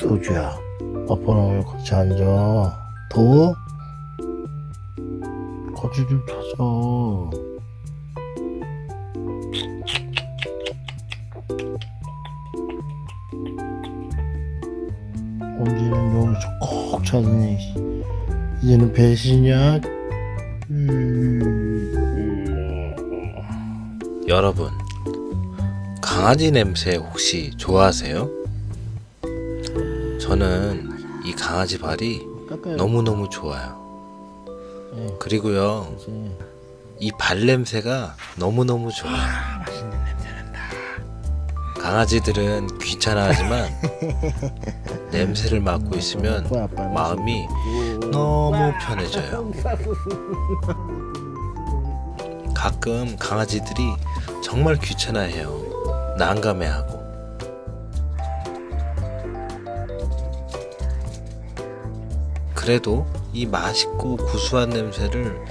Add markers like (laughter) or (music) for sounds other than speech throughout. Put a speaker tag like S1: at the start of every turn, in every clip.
S1: 소주야 아빠랑 왜 같이 앉아. 더워? 거지 좀 찾아. 언제는 여기서 콕 찾으니 이제는 배신이야? 음,
S2: 여러분, 강아지 냄새 혹시 좋아하세요? 저는 이 강아지 발이. 너무너무 좋아요.
S1: 네.
S2: 그리고요,
S1: 이제
S2: 이발 냄새가 너무너무 좋아요. 강아지들은 귀찮아하지만 (laughs) 냄새를 맡고 있으면 마음이 너무 편해져요. (laughs) 가끔 강아지들이 정말 귀찮아해요. 난감해하고. 그래도 이 맛있고 구수한 냄새를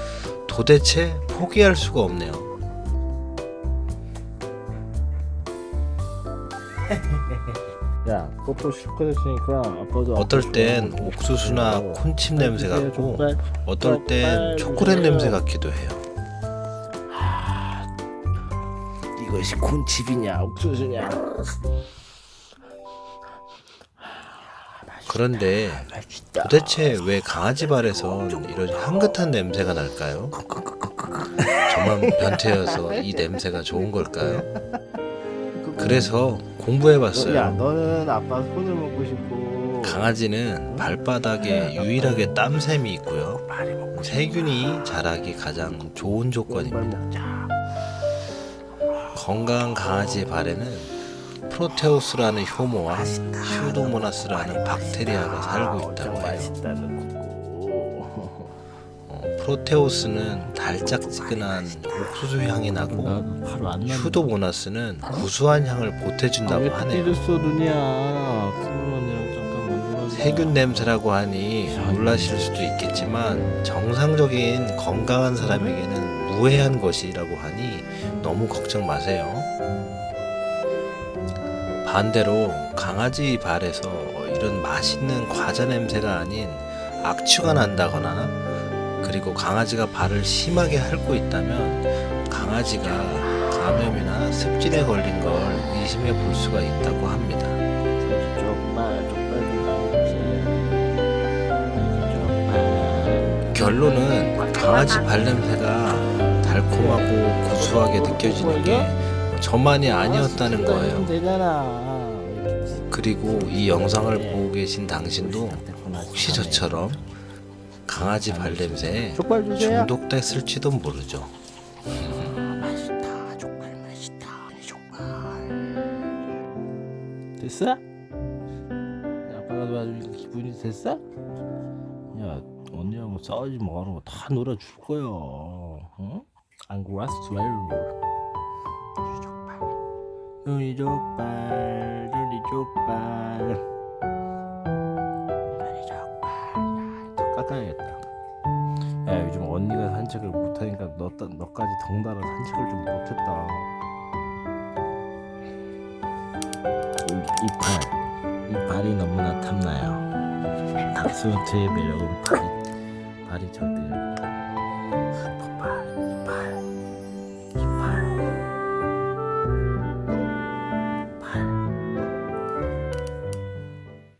S2: 도대체 포기할 수가 없네요. (laughs)
S1: 야, 뽀뽀 실컷 했으니까 아빠도
S2: 어떨 땐. 옥수수나
S1: 어.
S2: 콘칩 냄새 같고. 어떨 땐 초콜릿. 냄새 같기도 해요.
S1: 이것이 콘칩이냐 옥수수냐
S2: 그런데 도대체 왜 강아지 발에서 이런 향긋한 냄새가 날까요? 저만 변태여서 이 냄새가 좋은 걸까요? 그래서
S1: 야
S2: 공부해봤어요.
S1: 너는 아빠 손을 먹고 싶고
S2: 강아지는 발바닥에 유일하게 땀샘이 있고요.
S1: 먹고
S2: 세균이 자라기 가장 좋은 조건입니다. 건강한 강아지의 발에는 프로테우스라는 효모와 휴도모나스라는 박테리아가 살고 있다고 해요. 어, 프로테우스는 달짝지근한 옥수수 향이 나고 휴도모나스는 구수한 향을 보태준다고 하네요. 세균 냄새라고 하니 놀라실 수도 있겠지만 정상적인 건강한 사람에게는 무해한 것이라고 하니 너무 걱정 마세요. 반대로 강아지 발에서 이런 맛있는 과자 냄새가 아닌 악취가 난다거나 그리고 강아지가 발을 심하게 핥고 있다면 강아지가 감염이나 습진에 걸린 걸 의심해 볼 수가 있다고 합니다. 결론은 강아지 발냄새가 달콤하고 구수하게 느껴지는 게 저만이 아니었다는 거예요.
S1: 되잖아.
S2: 그리고 이 영상을 보고 계신 당신도 혹시 저처럼 강아지 발냄새에. 중독됐을지도 모르죠.
S1: 됐어? 야, 아빠가 도와주니까 기분이 됐어? 야, 언니하고 싸우지 말고 다 놀아줄 거야. 응? 안 그랬어? 눈이 족발. 눈이 족발. 눈이 족발. 눈이 족발. 야, 더 깎아야겠다. 야 요즘 언니가 산책을 못하니까 너, 너까지 덩달아 산책을 좀 못했다 이, 이 발, 이 발이 너무나 탐나요 닥스훈트의 매력은 발이, 발이 절대